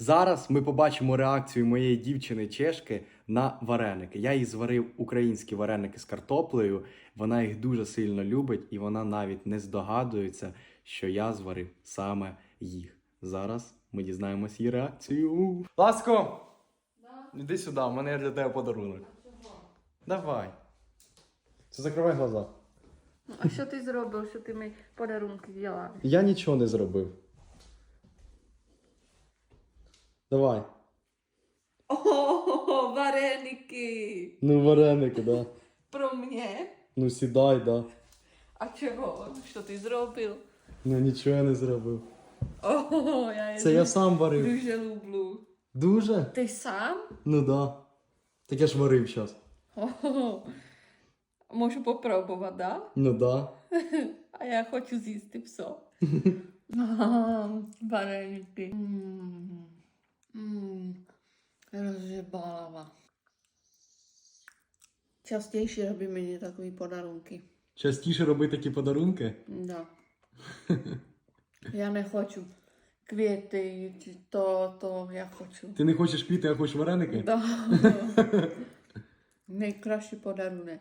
Зараз ми побачимо реакцію моєї дівчини чешки на вареники. Я їй зварив українські вареники з картоплею. Вона їх дуже сильно любить, і вона навіть не здогадується, що я зварив саме їх. Зараз ми дізнаємось її реакцію. Ласко! Іди сюди, у мене є для тебе подарунок. Давай. Це закривай глаза. А що ти зробив, що ти мені подарунки діла? Я нічого не зробив. Давай. О, вареники! Ну, вареники, да. Про мене? Ну сідай, да. А чого? Що ти зробив? Ну нічого я не зробив. О, я Це я сам варив. дуже люблю. Дуже? Ти сам? Ну да. Так я ж варив зараз. Можу попробувати, да? Ну да. А я хочу з'їсти все. Вареники. Розжибалова. Частіше роби мені такі подарунки. Частіше роби такі подарунки. Да. Я не хочу квіти, то, то я хочу. Ти не хочеш квіти, а хочеш вареники? Да. Найкращий подарунок.